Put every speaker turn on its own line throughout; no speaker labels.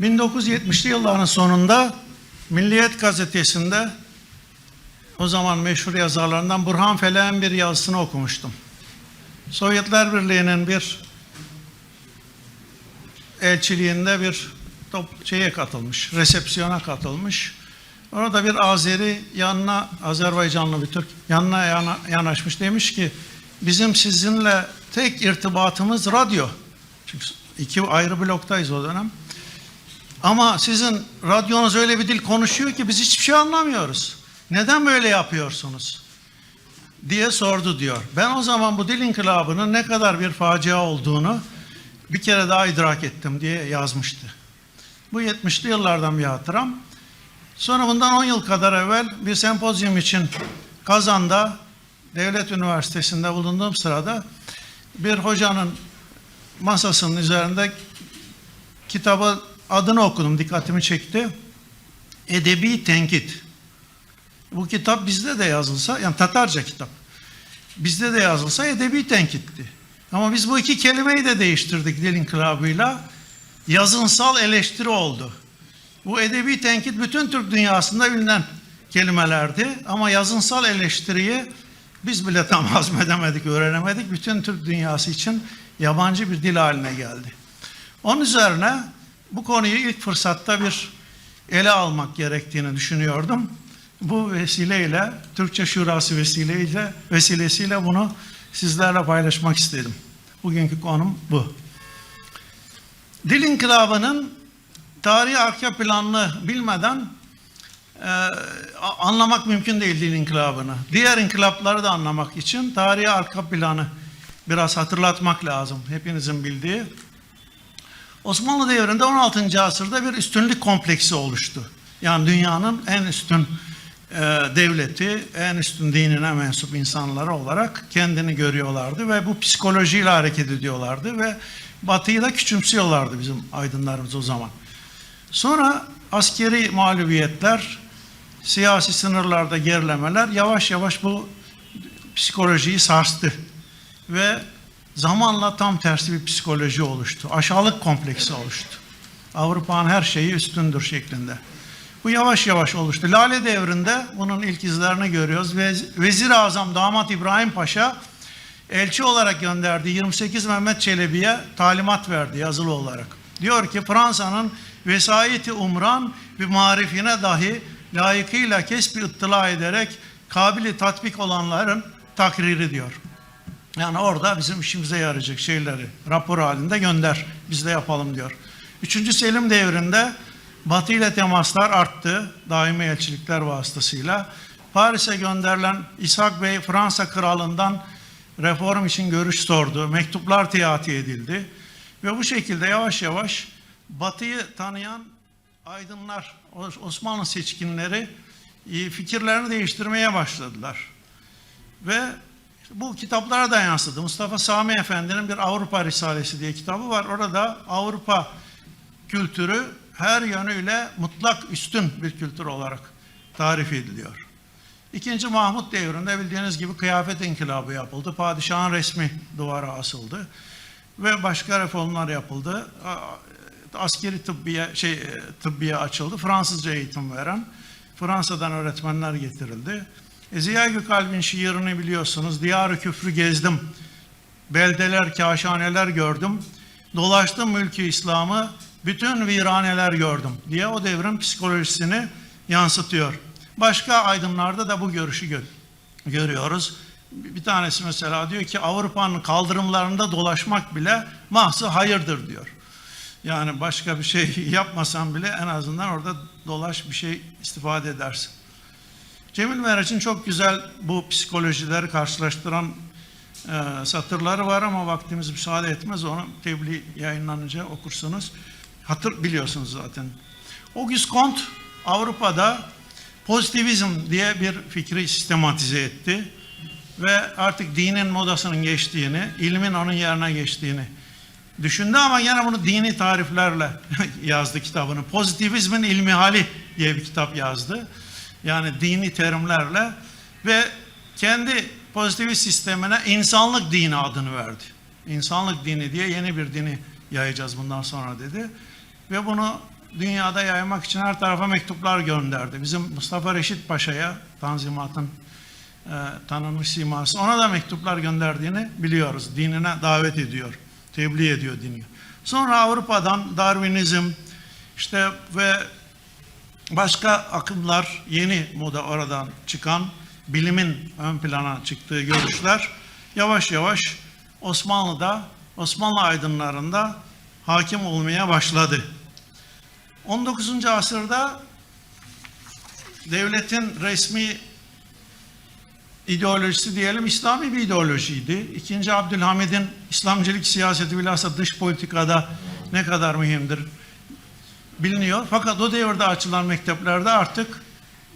1970'li yılların sonunda Milliyet gazetesinde o zaman meşhur yazarlarından Burhan Felek'in bir yazısını okumuştum. Sovyetler Birliği'nin bir elçiliğinde bir top, şeye katılmış, resepsiyona katılmış. Orada bir Azeri yanına, Azerbaycanlı bir Türk yanına yana, yanaşmış demiş ki bizim sizinle tek irtibatımız radyo. Çünkü iki ayrı bloktayız o dönem. Ama sizin radyonuz öyle bir dil konuşuyor ki biz hiçbir şey anlamıyoruz. Neden böyle yapıyorsunuz? diye sordu diyor. Ben o zaman bu dil inkılabının ne kadar bir facia olduğunu bir kere daha idrak ettim diye yazmıştı. Bu 70'li yıllardan bir hatıram. Sonra bundan 10 yıl kadar evvel bir sempozyum için Kazan'da Devlet Üniversitesi'nde bulunduğum sırada bir hocanın masasının üzerinde kitabı adını okudum, dikkatimi çekti. Edebi Tenkit. Bu kitap bizde de yazılsa, yani Tatarca kitap. Bizde de yazılsa edebi tenkitti. Ama biz bu iki kelimeyi de değiştirdik dil inkılabıyla. Yazınsal eleştiri oldu. Bu edebi tenkit bütün Türk dünyasında bilinen kelimelerdi. Ama yazınsal eleştiriyi biz bile tam hazmedemedik, öğrenemedik. Bütün Türk dünyası için yabancı bir dil haline geldi. Onun üzerine bu konuyu ilk fırsatta bir ele almak gerektiğini düşünüyordum. Bu vesileyle, Türkçe Şurası vesileyle, vesilesiyle bunu sizlerle paylaşmak istedim. Bugünkü konum bu. Dil inkılabının tarihi arka planını bilmeden e, anlamak mümkün değil dil inkılabını. Diğer inkılapları da anlamak için tarihi arka planı biraz hatırlatmak lazım. Hepinizin bildiği. Osmanlı devrinde 16. asırda bir üstünlük kompleksi oluştu. Yani dünyanın en üstün e, devleti, en üstün dinine mensup insanları olarak kendini görüyorlardı ve bu psikolojiyle hareket ediyorlardı ve Batı'yı da küçümsüyorlardı bizim aydınlarımız o zaman. Sonra askeri mağlubiyetler, siyasi sınırlarda gerilemeler yavaş yavaş bu psikolojiyi sarstı ve zamanla tam tersi bir psikoloji oluştu. Aşağılık kompleksi oluştu. Avrupa'nın her şeyi üstündür şeklinde. Bu yavaş yavaş oluştu. Lale devrinde bunun ilk izlerini görüyoruz. Ve Vezir-i Azam Damat İbrahim Paşa elçi olarak gönderdi 28 Mehmet Çelebi'ye talimat verdi yazılı olarak. Diyor ki Fransa'nın vesayeti umran ve marifine dahi layıkıyla kesbi ıttıla ederek kabili tatbik olanların takriri diyor. Yani orada bizim işimize yarayacak şeyleri rapor halinde gönder. Biz de yapalım diyor. Üçüncü Selim devrinde Batı ile temaslar arttı daimi elçilikler vasıtasıyla. Paris'e gönderilen İshak Bey Fransa kralından reform için görüş sordu. Mektuplar teati edildi. Ve bu şekilde yavaş yavaş Batı'yı tanıyan aydınlar, Osmanlı seçkinleri e, fikirlerini değiştirmeye başladılar. Ve bu kitaplara da yansıdı. Mustafa Sami Efendi'nin bir Avrupa Risalesi diye kitabı var. Orada Avrupa kültürü her yönüyle mutlak üstün bir kültür olarak tarif ediliyor. İkinci Mahmut devrinde bildiğiniz gibi kıyafet inkılabı yapıldı. Padişahın resmi duvara asıldı. Ve başka reformlar yapıldı. Askeri tıbbiye, şey, tıbbiye açıldı. Fransızca eğitim veren. Fransa'dan öğretmenler getirildi. E, Ziya Gökalp'in şiirini biliyorsunuz. Diyarı küfrü gezdim. Beldeler, kaşhaneler gördüm. Dolaştım mülkü İslam'ı. Bütün viraneler gördüm diye o devrin psikolojisini yansıtıyor. Başka aydınlarda da bu görüşü gör görüyoruz. Bir tanesi mesela diyor ki Avrupa'nın kaldırımlarında dolaşmak bile mahsı hayırdır diyor. Yani başka bir şey yapmasan bile en azından orada dolaş bir şey istifade edersin. Cemil Meraç'ın çok güzel bu psikolojileri karşılaştıran e, satırları var ama vaktimiz müsaade etmez. Onu tebliğ yayınlanınca okursunuz. Hatır biliyorsunuz zaten. Auguste Comte Avrupa'da pozitivizm diye bir fikri sistematize etti ve artık dinin modasının geçtiğini, ilmin onun yerine geçtiğini düşündü ama yine bunu dini tariflerle yazdı kitabını. Pozitivizmin ilmi hali diye bir kitap yazdı. Yani dini terimlerle ve kendi pozitivist sistemine insanlık dini adını verdi. İnsanlık dini diye yeni bir dini yayacağız bundan sonra dedi. Ve bunu dünyada yaymak için her tarafa mektuplar gönderdi. Bizim Mustafa Reşit Paşa'ya Tanzimat'ın e, tanınmış siması ona da mektuplar gönderdiğini biliyoruz. Dinine davet ediyor, tebliğ ediyor dini. Sonra Avrupa'dan Darwinizm işte ve başka akımlar yeni moda oradan çıkan bilimin ön plana çıktığı görüşler yavaş yavaş Osmanlı'da, Osmanlı aydınlarında hakim olmaya başladı. 19. asırda devletin resmi ideolojisi diyelim İslami bir ideolojiydi. İkinci Abdülhamid'in İslamcılık siyaseti bilhassa dış politikada ne kadar mühimdir biliniyor. Fakat o devirde açılan mekteplerde artık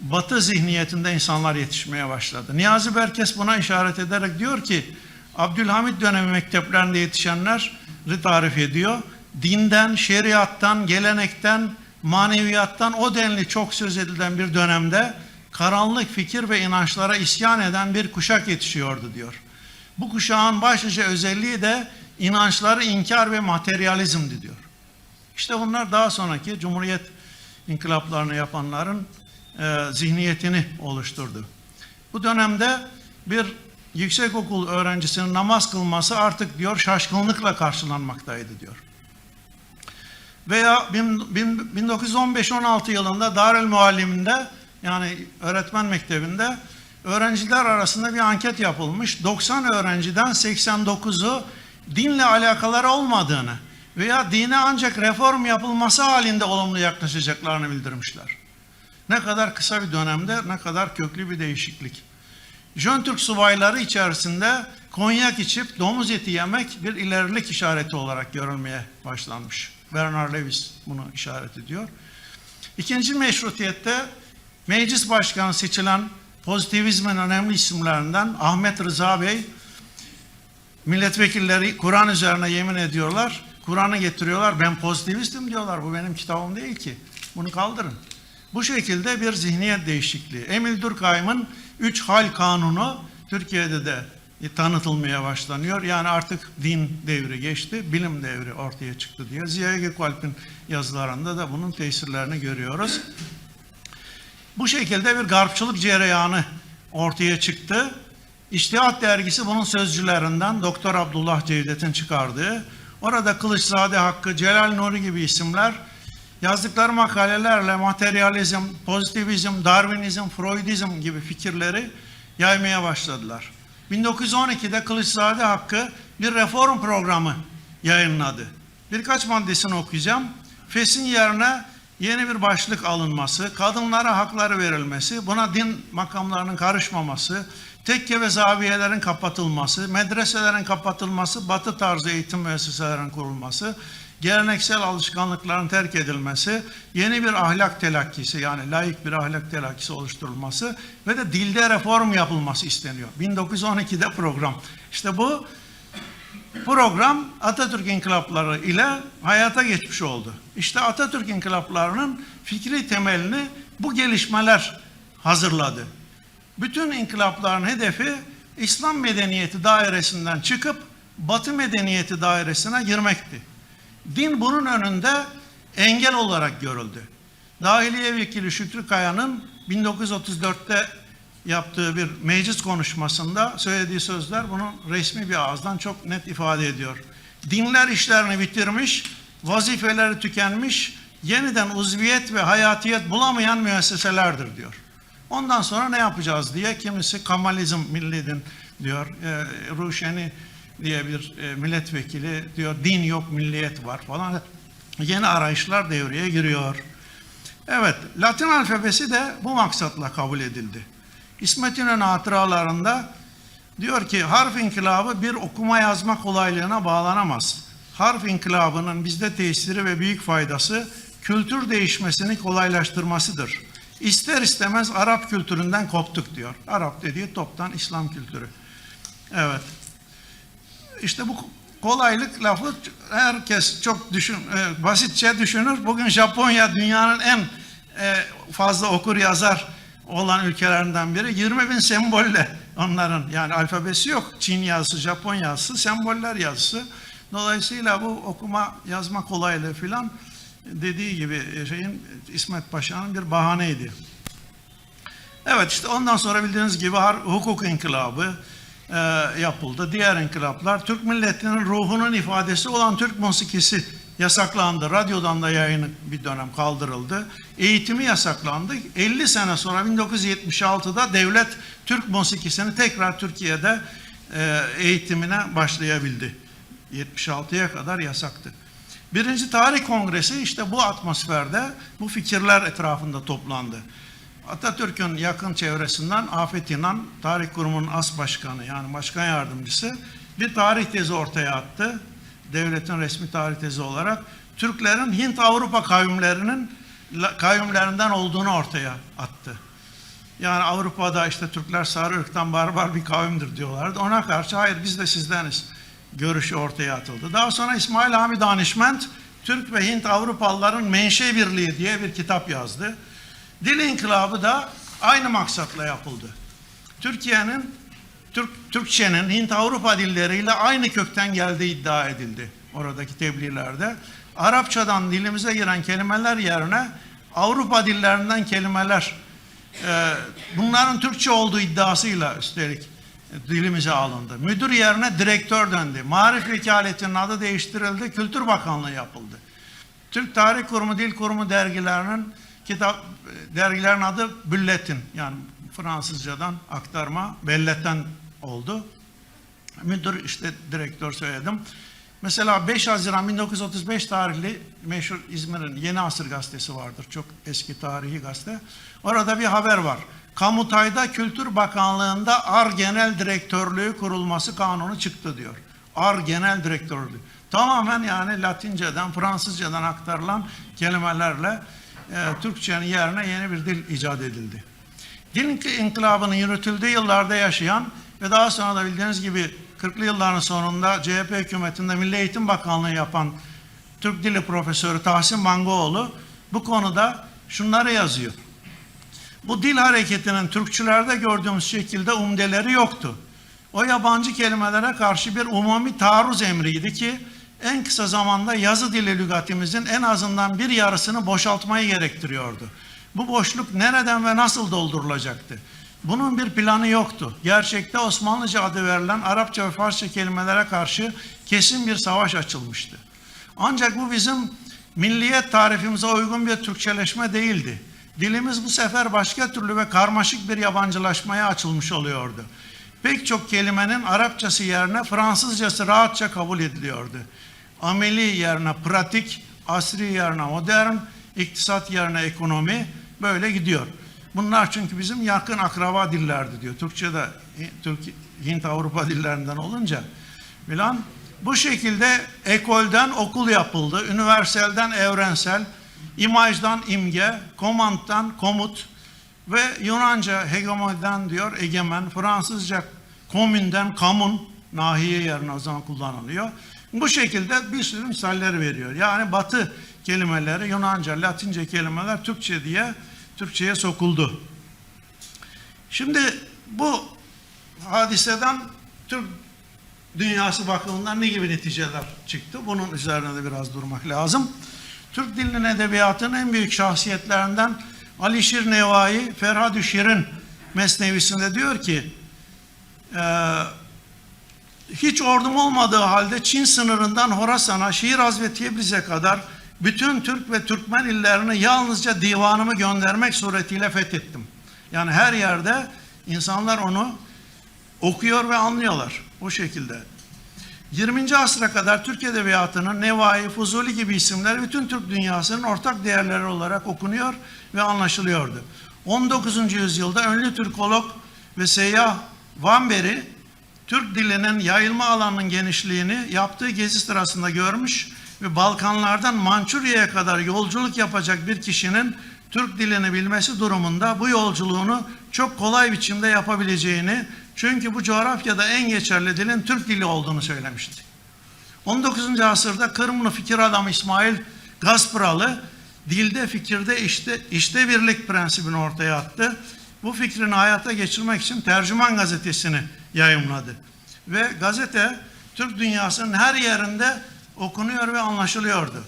Batı zihniyetinde insanlar yetişmeye başladı. Niyazi Berkes buna işaret ederek diyor ki Abdülhamid dönemi mekteplerinde yetişenler tarif ediyor. Dinden, şeriattan, gelenekten, maneviyattan o denli çok söz edilen bir dönemde karanlık fikir ve inançlara isyan eden bir kuşak yetişiyordu diyor. Bu kuşağın başlıca özelliği de inançları inkar ve materyalizmdi diyor. İşte bunlar daha sonraki Cumhuriyet inkılaplarını yapanların e, zihniyetini oluşturdu. Bu dönemde bir yüksekokul öğrencisinin namaz kılması artık diyor şaşkınlıkla karşılanmaktaydı diyor. Veya 1915-16 yılında Darül Muallim'inde yani öğretmen mektebinde öğrenciler arasında bir anket yapılmış. 90 öğrenciden 89'u dinle alakaları olmadığını veya dine ancak reform yapılması halinde olumlu yaklaşacaklarını bildirmişler. Ne kadar kısa bir dönemde ne kadar köklü bir değişiklik. Jön Türk subayları içerisinde konyak içip domuz eti yemek bir ilerilik işareti olarak görülmeye başlanmış. Bernard Lewis bunu işaret ediyor. İkinci meşrutiyette meclis başkanı seçilen pozitivizmin önemli isimlerinden Ahmet Rıza Bey milletvekilleri Kur'an üzerine yemin ediyorlar. Kur'an'ı getiriyorlar. Ben pozitivistim diyorlar. Bu benim kitabım değil ki. Bunu kaldırın. Bu şekilde bir zihniyet değişikliği. Emil Durkheim'ın üç hal kanunu Türkiye'de de tanıtılmaya başlanıyor. Yani artık din devri geçti, bilim devri ortaya çıktı diye. Ziya Gökalp'in yazılarında da bunun tesirlerini görüyoruz. Bu şekilde bir garpçılık cereyanı ortaya çıktı. İştihat dergisi bunun sözcülerinden Doktor Abdullah Cevdet'in çıkardığı. Orada Kılıçzade Hakkı, Celal Nuri gibi isimler yazdıkları makalelerle materyalizm, pozitivizm, Darwinizm, Freudizm gibi fikirleri yaymaya başladılar. 1912'de Kılıçzade Hakkı bir reform programı yayınladı. Birkaç maddesini okuyacağım. FES'in yerine yeni bir başlık alınması, kadınlara hakları verilmesi, buna din makamlarının karışmaması, tekke ve zaviyelerin kapatılması, medreselerin kapatılması, batı tarzı eğitim müesseselerinin kurulması, geleneksel alışkanlıkların terk edilmesi, yeni bir ahlak telakkisi yani layık bir ahlak telakkisi oluşturulması ve de dilde reform yapılması isteniyor. 1912'de program. İşte bu program Atatürk inkılapları ile hayata geçmiş oldu. İşte Atatürk inkılaplarının fikri temelini bu gelişmeler hazırladı. Bütün inkılapların hedefi İslam medeniyeti dairesinden çıkıp Batı medeniyeti dairesine girmekti. Din bunun önünde engel olarak görüldü. Dahiliye Vekili Şükrü Kaya'nın 1934'te yaptığı bir meclis konuşmasında söylediği sözler bunun resmi bir ağızdan çok net ifade ediyor. Dinler işlerini bitirmiş, vazifeleri tükenmiş, yeniden uzviyet ve hayatiyet bulamayan müesseselerdir diyor. Ondan sonra ne yapacağız diye kimisi Kamalizm milli din diyor. E, Ruşeni diye bir e, milletvekili diyor din yok milliyet var falan. Yeni arayışlar devreye giriyor. Evet, Latin alfabesi de bu maksatla kabul edildi. İsmet İnönü hatıralarında diyor ki harf inkılabı bir okuma yazma kolaylığına bağlanamaz. Harf inkılabının bizde tesiri ve büyük faydası kültür değişmesini kolaylaştırmasıdır. İster istemez Arap kültüründen koptuk diyor. Arap dediği toptan İslam kültürü. Evet. İşte bu kolaylık lafı herkes çok düşün, e, basitçe düşünür. Bugün Japonya dünyanın en e, fazla okur yazar olan ülkelerinden biri. 20 bin sembolle onların yani alfabesi yok. Çin yazısı, Japon yazısı, semboller yazısı. Dolayısıyla bu okuma yazma kolaylığı filan dediği gibi şeyin İsmet Paşa'nın bir bahaneydi. Evet işte ondan sonra bildiğiniz gibi hukuk inkılabı e, yapıldı. Diğer inkılaplar Türk milletinin ruhunun ifadesi olan Türk musikisi yasaklandı. Radyodan da yayını bir dönem kaldırıldı. Eğitimi yasaklandı. 50 sene sonra 1976'da devlet Türk musikisini tekrar Türkiye'de e, eğitimine başlayabildi. 76'ya kadar yasaktı. Birinci Tarih Kongresi işte bu atmosferde bu fikirler etrafında toplandı. Atatürk'ün yakın çevresinden Afet İnan, Tarih Kurumu'nun as başkanı yani başkan yardımcısı bir tarih tezi ortaya attı. Devletin resmi tarih tezi olarak Türklerin Hint-Avrupa kavimlerinin kavimlerinden olduğunu ortaya attı. Yani Avrupa'da işte Türkler sarı ırktan barbar bir kavimdir diyorlardı. Ona karşı hayır biz de sizdeniz görüşü ortaya atıldı. Daha sonra İsmail Hami Danişment Türk ve Hint Avrupalıların menşe birliği diye bir kitap yazdı. Dil İnkılabı da aynı maksatla yapıldı. Türkiye'nin Türk, Türkçenin Hint Avrupa dilleriyle aynı kökten geldiği iddia edildi oradaki tebliğlerde. Arapçadan dilimize giren kelimeler yerine Avrupa dillerinden kelimeler e, bunların Türkçe olduğu iddiasıyla üstelik dilimize alındı. Müdür yerine direktör döndü. Marif Vekaletinin adı değiştirildi. Kültür Bakanlığı yapıldı. Türk Tarih Kurumu, Dil Kurumu dergilerinin kitap dergilerin adı Bülletin yani Fransızcadan aktarma belletten oldu. Müdür işte direktör söyledim. Mesela 5 Haziran 1935 tarihli meşhur İzmir'in Yeni Asır gazetesi vardır. Çok eski tarihi gazete. Orada bir haber var. Kamutay'da Kültür Bakanlığı'nda AR Genel Direktörlüğü kurulması kanunu çıktı diyor. AR Genel Direktörlüğü. Tamamen yani Latinceden, Fransızcadan aktarılan kelimelerle e, Türkçenin yerine yeni bir dil icat edildi. Dil inkılabının yürütüldüğü yıllarda yaşayan ve daha sonra da bildiğiniz gibi 40'lı yılların sonunda CHP hükümetinde Milli Eğitim Bakanlığı yapan Türk Dili Profesörü Tahsin Mangoğlu bu konuda şunları yazıyor. Bu dil hareketinin Türkçülerde gördüğümüz şekilde umdeleri yoktu. O yabancı kelimelere karşı bir umumi taarruz emriydi ki en kısa zamanda yazı dili lügatimizin en azından bir yarısını boşaltmayı gerektiriyordu. Bu boşluk nereden ve nasıl doldurulacaktı? Bunun bir planı yoktu. Gerçekte Osmanlıca adı verilen Arapça ve Farsça kelimelere karşı kesin bir savaş açılmıştı. Ancak bu bizim milliyet tarifimize uygun bir Türkçeleşme değildi. Dilimiz bu sefer başka türlü ve karmaşık bir yabancılaşmaya açılmış oluyordu. Pek çok kelimenin Arapçası yerine Fransızcası rahatça kabul ediliyordu. Ameli yerine pratik, asri yerine modern, iktisat yerine ekonomi böyle gidiyor. Bunlar çünkü bizim yakın akraba dillerdi diyor. Türkçe'de Türk, Hint Avrupa dillerinden olunca filan. Bu şekilde ekolden okul yapıldı. Üniverselden evrensel, imajdan imge, komanddan komut ve Yunanca hegemoniden diyor egemen, Fransızca komünden kamun, nahiye yerine o zaman kullanılıyor. Bu şekilde bir sürü misaller veriyor. Yani batı kelimeleri Yunanca, Latince kelimeler Türkçe diye Türkçe'ye sokuldu. Şimdi bu hadiseden Türk dünyası bakımından ne gibi neticeler çıktı? Bunun üzerine de biraz durmak lazım. Türk dilinin edebiyatının en büyük şahsiyetlerinden Alişir Nevai, Ferhad-ı Şirin mesnevisinde diyor ki e, hiç ordum olmadığı halde Çin sınırından Horasan'a, Şiraz ve Tebriz'e kadar bütün Türk ve Türkmen illerini yalnızca divanımı göndermek suretiyle fethettim. Yani her yerde insanlar onu okuyor ve anlıyorlar o şekilde. 20. asra kadar Türk Edebiyatı'nın Nevai, Fuzuli gibi isimler bütün Türk dünyasının ortak değerleri olarak okunuyor ve anlaşılıyordu. 19. yüzyılda ünlü Türkolog ve seyyah Van Beri, Türk dilinin yayılma alanının genişliğini yaptığı gezi sırasında görmüş ve Balkanlardan Mançurya'ya kadar yolculuk yapacak bir kişinin Türk dilini bilmesi durumunda bu yolculuğunu çok kolay biçimde yapabileceğini çünkü bu coğrafyada en geçerli dilin Türk dili olduğunu söylemişti. 19. asırda Kırımlı fikir adamı İsmail Gaspıralı dilde fikirde işte, işte birlik prensibini ortaya attı. Bu fikrini hayata geçirmek için Tercüman gazetesini yayımladı. Ve gazete Türk dünyasının her yerinde okunuyor ve anlaşılıyordu.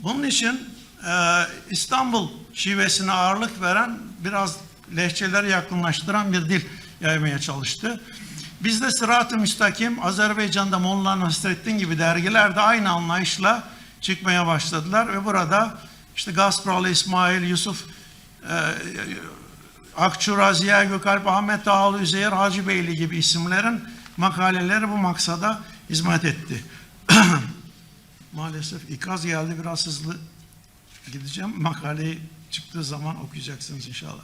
Bunun için e, İstanbul şivesine ağırlık veren biraz lehçeleri yakınlaştıran bir dil yaymaya çalıştı. Bizde Sırat-ı Müstakim, Azerbaycan'da Molla Nasrettin gibi dergiler de aynı anlayışla çıkmaya başladılar ve burada işte Gaspralı İsmail, Yusuf e, Akçura, Ziya Gökalp, Ahmet Dağlı, Üzeyir Hacı Beyli gibi isimlerin makaleleri bu maksada hizmet etti. Maalesef ikaz geldi biraz hızlı gideceğim. Makaleyi çıktığı zaman okuyacaksınız inşallah.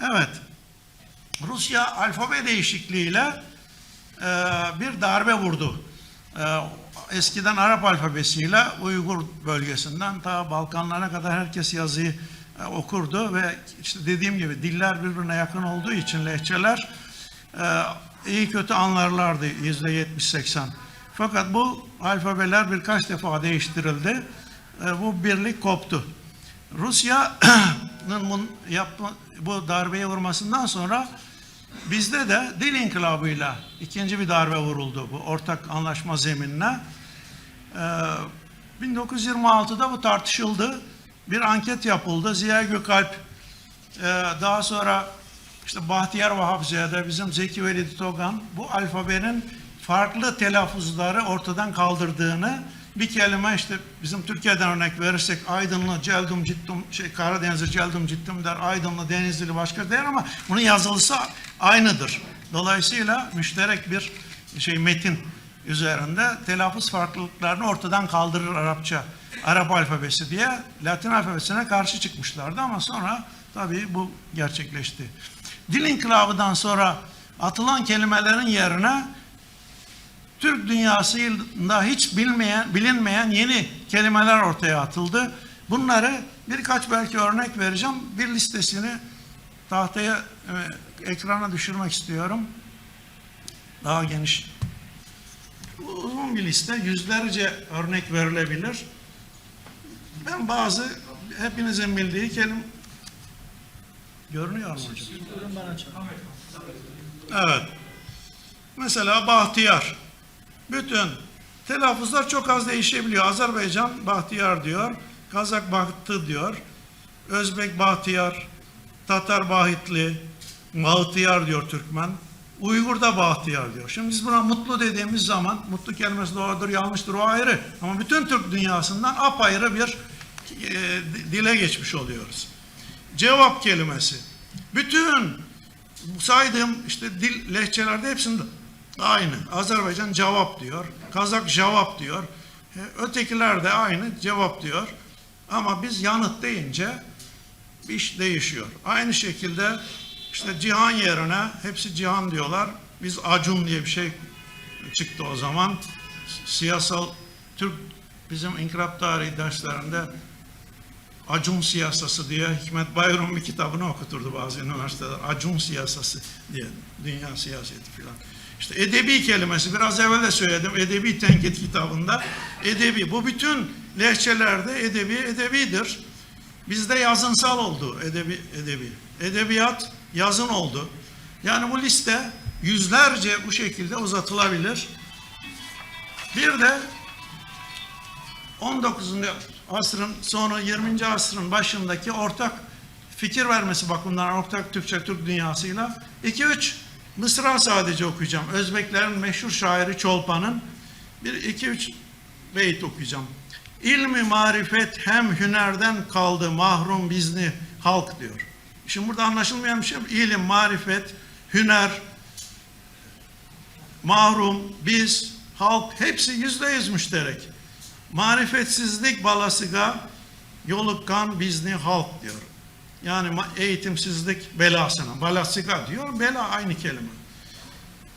Evet. Rusya alfabe değişikliğiyle e, bir darbe vurdu. E, eskiden Arap alfabesiyle Uygur bölgesinden ta Balkanlara kadar herkes yazıyı e, okurdu ve işte dediğim gibi diller birbirine yakın olduğu için lehçeler e, iyi kötü anlarlardı yüzde yetmiş seksen. Fakat bu alfabeler birkaç defa değiştirildi. E, bu birlik koptu. Rusya'nın bu, yapma, bu darbeye vurmasından sonra bizde de dil inkılabıyla ikinci bir darbe vuruldu bu ortak anlaşma zeminine. Ee, 1926'da bu tartışıldı. Bir anket yapıldı. Ziya Gökalp e, daha sonra işte Bahtiyar Vahapzade, bizim Zeki Velid Togan bu alfabenin farklı telaffuzları ortadan kaldırdığını bir kelime işte bizim Türkiye'den örnek verirsek Aydınlı, Celdum, Cittum, şey Karadenizli, Celdum, Cittum der, Aydınlı, Denizli başka der ama bunun yazılısı aynıdır. Dolayısıyla müşterek bir şey metin üzerinde telaffuz farklılıklarını ortadan kaldırır Arapça. Arap alfabesi diye Latin alfabesine karşı çıkmışlardı ama sonra tabii bu gerçekleşti. Dil inkılabından sonra atılan kelimelerin yerine Türk dünyasında hiç bilmeyen, bilinmeyen yeni kelimeler ortaya atıldı. Bunları birkaç belki örnek vereceğim. Bir listesini tahtaya, e, ekrana düşürmek istiyorum. Daha geniş. Uzun bir liste, yüzlerce örnek verilebilir. Ben bazı, hepinizin bildiği kelime... Görünüyor mu hocam? Evet. Mesela Bahtiyar. Bütün telaffuzlar çok az değişebiliyor. Azerbaycan Bahtiyar diyor, Kazak Bahtı diyor, Özbek Bahtiyar, Tatar Bahitli, Bahtiyar diyor Türkmen, Uygur da Bahtiyar diyor. Şimdi biz buna mutlu dediğimiz zaman, mutlu kelimesi doğrudur, yanlıştır o ayrı. Ama bütün Türk dünyasından apayrı bir e, dile geçmiş oluyoruz. Cevap kelimesi. Bütün saydığım işte dil lehçelerde hepsinde aynı. Azerbaycan cevap diyor. Kazak cevap diyor. E, Ötekiler de aynı cevap diyor. Ama biz yanıt deyince iş değişiyor. Aynı şekilde işte cihan yerine hepsi cihan diyorlar. Biz acun diye bir şey çıktı o zaman. Siyasal Türk bizim inkılap tarihi derslerinde Acun siyasası diye Hikmet Bayram bir kitabını okuturdu bazı üniversiteler. Acun siyasası diye. Dünya siyaseti filan. İşte edebi kelimesi biraz evvel de söyledim. Edebi tenkit kitabında. Edebi. Bu bütün lehçelerde edebi edebidir. Bizde yazınsal oldu edebi edebi. Edebiyat yazın oldu. Yani bu liste yüzlerce bu şekilde uzatılabilir. Bir de 19. asrın sonu 20. asrın başındaki ortak fikir vermesi bakımından ortak Türkçe Türk dünyasıyla 2-3 Mısra sadece okuyacağım. Özbeklerin meşhur şairi Çolpan'ın bir iki üç beyit okuyacağım. İlmi marifet hem hünerden kaldı mahrum bizni halk diyor. Şimdi burada anlaşılmayan bir şey ilim, marifet, hüner, mahrum, biz, halk hepsi yüzde yüz müşterek. Marifetsizlik balasıga yolukkan bizni halk diyor. Yani eğitimsizlik belasına. Balasıga diyor. Bela aynı kelime.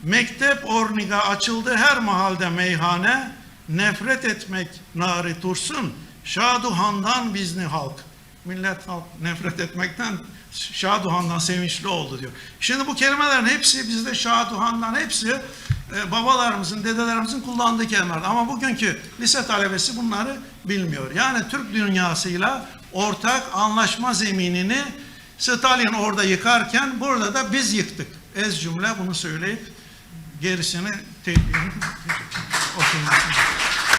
Mektep orniga açıldı her mahalde meyhane. Nefret etmek nari tursun. Şaduhandan bizni halk. Millet halk nefret etmekten Şaduhan'dan sevinçli oldu diyor. Şimdi bu kelimelerin hepsi bizde Şaduhan'dan hepsi e, babalarımızın, dedelerimizin kullandığı kelimeler. Ama bugünkü lise talebesi bunları bilmiyor. Yani Türk dünyasıyla ortak anlaşma zeminini Stalin orada yıkarken burada da biz yıktık. Ez cümle bunu söyleyip gerisini okunmasın.